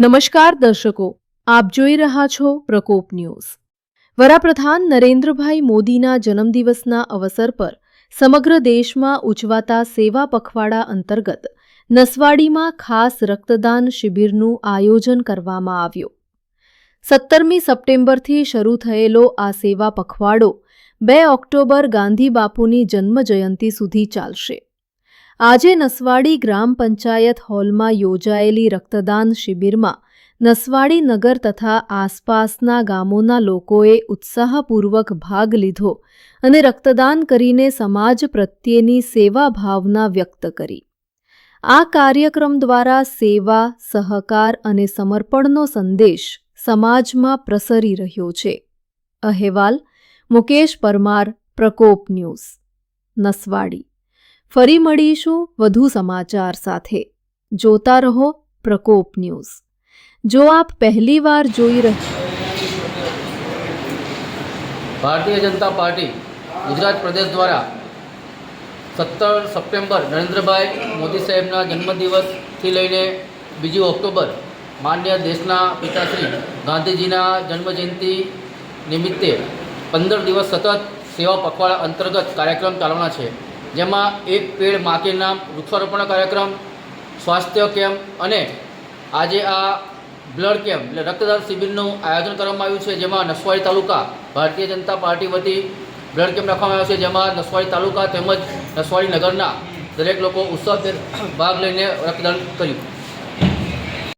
નમસ્કાર દર્શકો, આપ જોઈ રહ્યા છો પ્રકોપ ન્યૂઝ. વડાપ્રધાન નરેન્દ્રભાઈ મોદીના જન્મદિવસના અવસર પર સમગ્ર દેશમાં ઉજવાતા સેવા પખવાડા અંતર્ગત નસવાડીમાં ખાસ રક્તદાન શિબિરનું આયોજન કરવામાં આવ્યું. સત્તરમી સપ્ટેમ્બરથી શરૂ થયેલો આ સેવા પખવાડો બે ઓક્ટોબર ગાંધી બાપુની જન્મજયંતિ સુધી ચાલશે. આજે નસવાડી ગ્રામ પંચાયત હોલમાં યોજાયેલી રક્તદાન શિબિરમાં નસવાડી નગર તથા આસપાસના ગામોના લોકોએ ઉત્સાહપૂર્વક ભાગ લીધો અને રક્તદાન કરીને સમાજ પ્રત્યેની સેવા ભાવના વ્યક્ત કરી. આ કાર્યક્રમ દ્વારા સેવા, સહકાર અને સમર્પણનો સંદેશ સમાજમાં પ્રસરી રહ્યો છે. અહેવાલ મુકેશ પરમાર, પ્રકોપ ન્યૂઝ, નસવાડી. ફરી મળીશું વધુ સમાચાર સાથે. જોતા રહો પ્રકોપ ન્યૂઝ. જો આપ પહેલીવાર જોઈ રહ્યા ભારતીય જનતા પાર્ટી, ગુજરાત પ્રદેશ દ્વારા સત્તર સપ્ટેમ્બર નરેન્દ્રભાઈ મોદી સાહેબના જન્મદિવસથી લઈને બીજી ઓક્ટોબર માન્ય દેશના પિતાશ્રી ગાંધીજીના જન્મજયંતિ નિમિત્તે પંદર દિવસ સતત સેવા પખવાડા અંતર્ગત કાર્યક્રમ ચાલવાના છે. જેમાં એક પેડ માકે નામ વૃક્ષારોપણ કાર્યક્રમ, સ્વાસ્થ્ય કેમ્પ અને આજે આ બ્લડ કેમ્પ એટલે રક્તદાન શિબિરનું આયોજન કરવામાં આવ્યું છે, જેમાં નસવાડી તાલુકા ભારતીય જનતા પાર્ટી વતી બ્લડ કેમ્પ રાખવામાં આવ્યો છે, જેમાં નસવાડી તાલુકા તેમજ નસવાડી નગરના દરેક લોકો ઉત્સવ ભાગ લઈને રક્તદાન કર્યું.